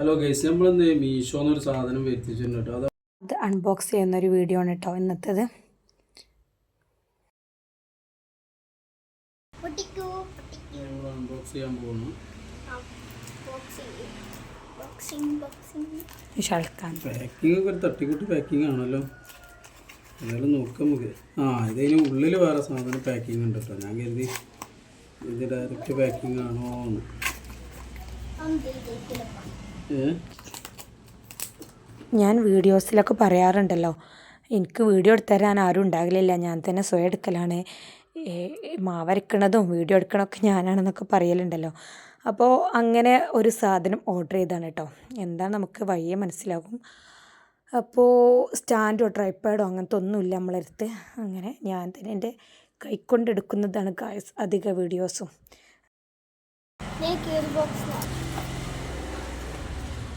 Hello guys നമ്മളിന്ന് മീഷോ എന്നൊരു സാധനം വരുത്തിച്ചിട്ടുണ്ട് കേട്ടോ. അത് അൺബോക്സ് ചെയ്യുന്ന ഒരു വീഡിയോ ആണ് കേട്ടോ ഇന്നത്തേത്. പൊട്ടിക്കൂ പൊട്ടിക്കൂ. നമ്മൾ അൺബോക്സ് ചെയ്യാൻ പോകുന്നു. പാക്കിംഗ് ഒക്കെ ഒരു തട്ടിക്കൂട്ട് പാക്കിംഗ് ആണല്ലോ. എന്തായാലും നോക്കാം നമുക്ക്. ആ ഇതിന് ഉള്ളിൽ വേറെ സാധനം പാക്കിംഗ് ഉണ്ട് കേട്ടോ. ഞാൻ കരുതി ഇത് ഡയറക്റ്റ് പാക്കിംഗ് ആണോ എന്ന് ഞാൻ വീഡിയോസിലൊക്കെ പറയാറുണ്ടല്ലോ എനിക്ക് വീഡിയോ എടുത്തു തരാൻ ആരും ഉണ്ടാകലില്ല ഞാൻ തന്നെ സ്വയം എടുക്കലാണ്. മാവരക്കണതും വീഡിയോ എടുക്കണമൊക്കെ ഞാനാണെന്നൊക്കെ പറയലുണ്ടല്ലോ. അപ്പോൾ അങ്ങനെ ഒരു സാധനം ഓർഡർ ചെയ്താണ് കേട്ടോ. എന്താ നമുക്ക് വഴിയെ മനസ്സിലാകും. അപ്പോൾ സ്റ്റാൻഡോ ട്രൈപ്പാഡോ അങ്ങനത്തെ ഒന്നുമില്ല നമ്മളെടുത്ത്. അങ്ങനെ ഞാൻ തന്നെ എന്റെ കൈക്കൊണ്ടെടുക്കുന്നതാണ് ഗായസ് അധിക വീഡിയോസും. ഒരു ബോക്സ്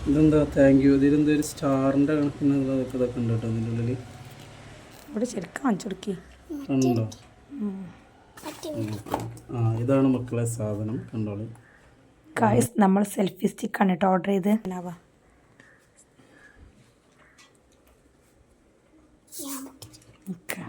ഇതെന്താ? താങ്ക് യു ഇതിലെന്താ ഒരു സ്റ്റാറിന്റെ കണക്കിന് ഇതൊക്കെ ഇതൊക്കെ ഉണ്ട് കേട്ടോ അതിന്റെ ഉള്ളിൽ ഇവിടെ ശരിക്കും കാണിച്ചു കൊടുക്കി കണ്ടോ? മറ്റേ ആ ഇതാണ് മക്കളെ സാധനം. കണ്ടോളൂ. ഗായ്സ് നമ്മൾ സെൽഫി സ്റ്റിക്ക് ആണ് കേട്ടോ ഓർഡർ ചെയ്ത് ഉണ്ടാവുക ഓക്കെ.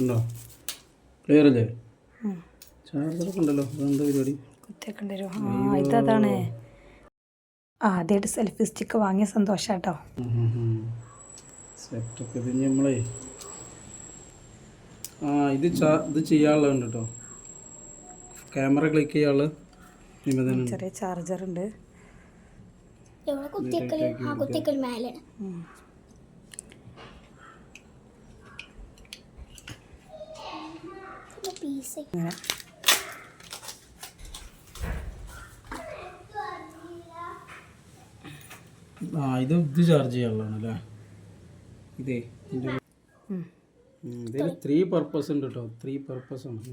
ഉണ്ടോ? ക്ലിയർ അല്ലേ? ചാർജറൊക്കെ ഉണ്ടല്ലോ. അതെന്താ പരിപാടി? കുത്തിയേക്കേണ്ടി വരും ആ ഇതതാണ് ആദ്യമായിട്ട് സെൽഫി സ്റ്റിക്ക് വാങ്ങിയ സന്തോഷാട്ടോ. സെറ്റൊക്കെ ഇത് നമ്മളേ ആ ഇത് ഇത് ചെയ്യാനുള്ളതുണ്ട് കേട്ടോ ക്യാമറ ക്ലിക്ക് ചെയ്യാനുള്ള ചെറിയ ചാർജർ ഉണ്ട്. എവിടെ കുത്തിയക്കൽ പീസ് ഇങ്ങനെ ആ ഇത് ഇത് ചാർജ് ചെയ്യാനുള്ളതാണ് അല്ലേ ഇതേ ഇതിന്റെ ഇതിൽ ത്രീ പർപ്പസ് ഉണ്ട് കേട്ടോ ത്രീ പർപ്പസ് ആണ്.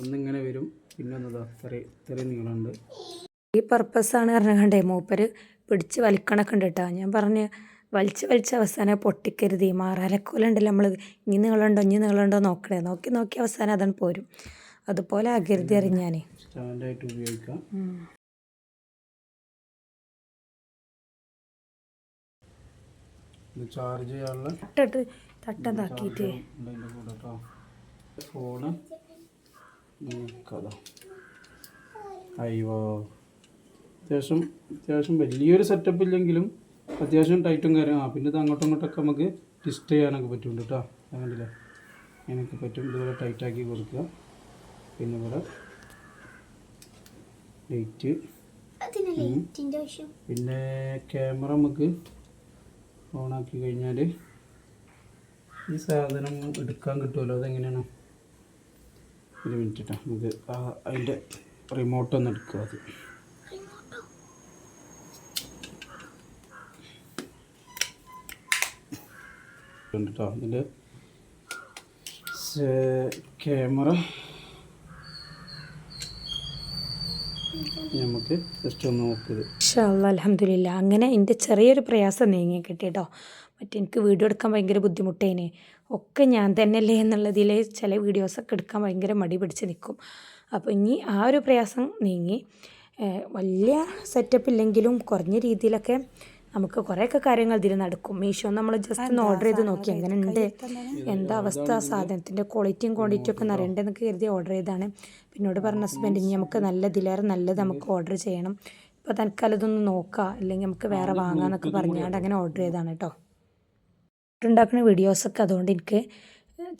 ഒന്നിങ്ങനെ വരും പിന്നെ ഒന്നതാ ഇത്രയും ഇത്രയും നീളമുണ്ട്. ഈ പർപ്പസാണ് പറഞ്ഞാണ്ടേ മൂപ്പര് പിടിച്ച് വലിക്കണൊക്കെ ഉണ്ട് കേട്ടോ ഞാൻ പറഞ്ഞ് വലിച്ച് വലിച്ച് അവസാനം പൊട്ടിക്കരുത്. ഈ മാറാലക്കോല ഉണ്ടല്ലോ നമ്മൾ ഇനി നീളമുണ്ടോ ഇനി നീളമുണ്ടോ നോക്കണേ. നോക്കി നോക്കി അവസാനം അതാണ് പോരും. അതുപോലെ ആകരുത് അറിഞ്ഞാനേ. സ്റ്റാൻഡായിട്ട് ഉപയോഗിക്കാം. ചാർജ് ചെയ്യാനുള്ള തട്ടിട്ട് തട്ടതാക്കിയിട്ട് ഫോണ്. അയ്യോ. അത്യാവശ്യം അത്യാവശ്യം വലിയൊരു സെറ്റപ്പ് ഇല്ലെങ്കിലും അത്യാവശ്യം ടൈറ്റും കാര്യം ആ പിന്നെ ഇത് അങ്ങോട്ടും ഇങ്ങോട്ടൊക്കെ നമുക്ക് ട്വിസ്റ്റ് ചെയ്യാനൊക്കെ പറ്റും കേട്ടോ. അങ്ങനെയല്ലേ അതിനൊക്കെ പറ്റും. ഇതുപോലെ ടൈറ്റാക്കി കൊടുക്കുക. പിന്നെ ഇവിടെ ലൈറ്റ് പിന്നെ ക്യാമറ നമുക്ക് ഓണാക്കി കഴിഞ്ഞാൽ ഈ സാധനം എടുക്കാൻ കിട്ടുമല്ലോ? അതെങ്ങനെയാണ്? ഒരു മിനിറ്റ് കേട്ടോ നമുക്ക് അതിന്റെ റിമോട്ട് ഒന്ന് എടുക്കുക അത് ഉണ്ട് കേട്ടോ ഇതിന്റെ ക്യാമറ. നമുക്ക് ജസ്റ്റ് ഒന്ന് നോക്കിയത് അലഹമില്ല അങ്ങനെ എന്റെ ചെറിയൊരു പ്രയാസം നീങ്ങി കിട്ടി കേട്ടോ മറ്റേ എനിക്ക് വീഡിയോ എടുക്കാൻ ഭയങ്കര ബുദ്ധിമുട്ടേനെ. ഒക്കെ ഞാൻ തന്നെയല്ലേ എന്നുള്ളതിൽ ചില വീഡിയോസൊക്കെ എടുക്കാൻ ഭയങ്കര മടി പിടിച്ച് നിൽക്കും അപ്പോൾ ഇനി ആ ഒരു പ്രയാസം നീങ്ങി. വലിയ സെറ്റപ്പ് ഇല്ലെങ്കിലും കുറഞ്ഞ രീതിയിലൊക്കെ നമുക്ക് കുറേയൊക്കെ കാര്യങ്ങൾ ഇതിൽ നടക്കും. മീഷോ നമ്മൾ ജസ്റ്റ് ഒന്ന് ഓർഡർ ചെയ്ത് നോക്കി. അങ്ങനെ ഉണ്ട് എന്താ അവസ്ഥ? സാധനത്തിന്റെ ക്വാളിറ്റിയും ക്വാണ്ടിറ്റിയും ഒക്കെ ഒന്ന് അറിയണ്ടെന്നൊക്കെ കരുതി ഓർഡർ ചെയ്താണ് പിന്നോട് പറഞ്ഞ ഹസ്ബൻഡ് ഇനി നമുക്ക് നല്ല ഇതിലേറെ നല്ലത് നമുക്ക് ഓർഡർ ചെയ്യണം. ഇപ്പോൾ തൽക്കാലം ഇതൊന്ന് നോക്കാം. അല്ലെങ്കിൽ നമുക്ക് വേറെ വാങ്ങാമെന്നൊക്കെ പറഞ്ഞാണ്ട് അങ്ങനെ ഓർഡർ ചെയ്താണ് കേട്ടോ ഫുഡ് ഉണ്ടാക്കുന്ന വീഡിയോസൊക്കെ അതുകൊണ്ട് എനിക്ക്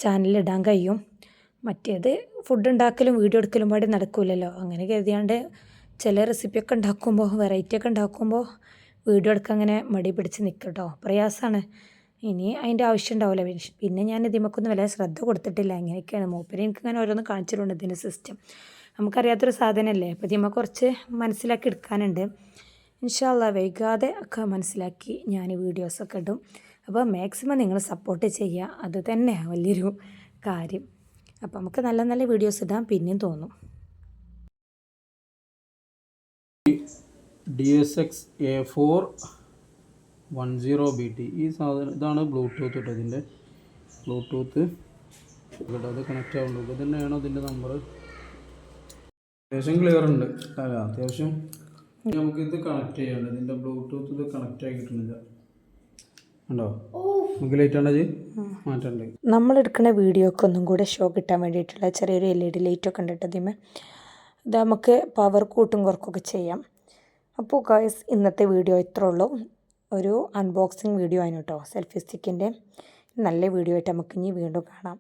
ചാനലിൽ ഇടാൻ കഴിയും. മറ്റേത് ഫുഡ് ഉണ്ടാക്കലും വീഡിയോ എടുക്കലും പാടി നടക്കില്ലല്ലോ അങ്ങനെ കരുതിയാണ്ട് ചില റെസിപ്പിയൊക്കെ ഉണ്ടാക്കുമ്പോൾ വെറൈറ്റിയൊക്കെ ഉണ്ടാക്കുമ്പോൾ വീഡിയോ എടുക്കാൻ അങ്ങനെ മടി പിടിച്ച് നിൽക്കും കേട്ടോ പ്രയാസമാണ്. ഇനി അതിന്റെ ആവശ്യം ഉണ്ടാവില്ല. പിന്നെ- ഞാൻ ഇതിമൊക്കൊന്നും വലിയ ശ്രദ്ധ കൊടുത്തിട്ടില്ല. ഇങ്ങനെയൊക്കെയാണ്. മൂപ്പര് എനിക്ക് ഇങ്ങനെ ഓരോന്ന് കാണിച്ചിട്ടുണ്ട് ഇതിന്റെ സിസ്റ്റം നമുക്കറിയാത്തൊരു സാധനമല്ലേ? അപ്പോൾ ഇതിമ കുറച്ച് മനസ്സിലാക്കി എടുക്കാനുണ്ട്. ഇൻഷാല്ല വൈകാതെ ഒക്കെ മനസ്സിലാക്കി ഞാൻ വീഡിയോസൊക്കെ ഇടും. അപ്പോൾ മാക്സിമം നിങ്ങൾ സപ്പോർട്ട് ചെയ്യുക. അത് തന്നെ വലിയൊരു കാര്യം. അപ്പോൾ നമുക്ക് നല്ല നല്ല വീഡിയോസ് ഇടാൻ പിന്നെയും തോന്നും. D S X A four one zero B T ഈ സാധനം ഇതാണ് ബ്ലൂടൂത്ത് കേട്ടോ ഇതിന്റെ ബ്ലൂടൂത്ത് കേട്ടോ അത് കണക്റ്റ് ആവുന്നുണ്ട്. ഇത് തന്നെയാണ് ഇതിന്റെ നമ്പർ അത്യാവശ്യം ക്ലിയർ ഉണ്ട്. അല്ല അത്യാവശ്യം നമുക്കിത് കണക്ട് ചെയ്യാണ്ട് ഇതിന്റെ ബ്ലൂടൂത്ത് ഇത് കണക്റ്റ് ആയി കിട്ടുന്നില്ല ഉണ്ടോ മാറ്റണ്ട്. നമ്മളെടുക്കുന്ന വീഡിയോക്ക് ഒന്നും കൂടെ ഷോ കിട്ടാൻ വേണ്ടിയിട്ടുള്ള ചെറിയൊരു എൽ ഇ ഡി ലൈറ്റൊക്കെ ഉണ്ട് കേട്ടോ ഇതിമേ ഇത് നമുക്ക് പവർ കൂട്ടും കുറക്കൊക്കെ ചെയ്യാം. അപ്പോൾ ഗൈസ് ഇന്നത്തെ വീഡിയോ ഇത്രേ ഉള്ളൂ. ഒരു അൺബോക്സിങ് വീഡിയോ ആണ് കേട്ടോ സെൽഫി സ്റ്റിക്കിന്റെ നല്ല വീഡിയോ ആയിട്ട് നമുക്ക് ഇനി വീണ്ടും കാണാം.